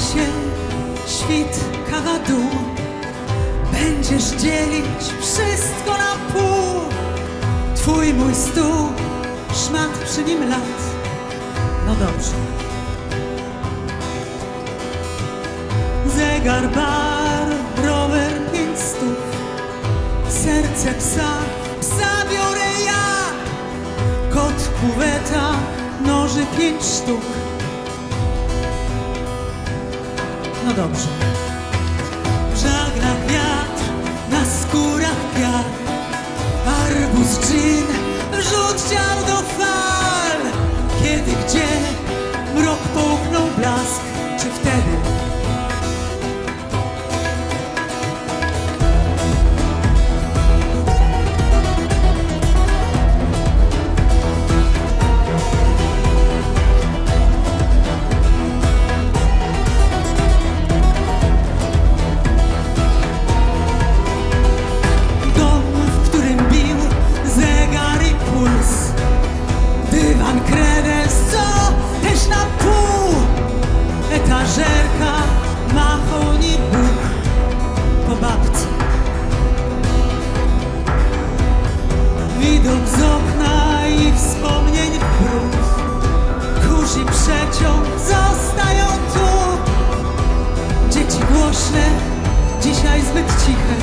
się świt kawadu Będziesz dzielić wszystko na pół. Twój mój stół, szmat przy nim lat. No dobrze. Zegar bar, rower pięć stów Serce psa, psa biorę ja. Kot kuweta, noży pięć sztuk. No dobrze Etażerka, mahoni, Bóg Po babce. Widok z okna i wspomnień w brud Kurz i przeciąg zostają tu. Dzieci głośne, dzisiaj zbyt ciche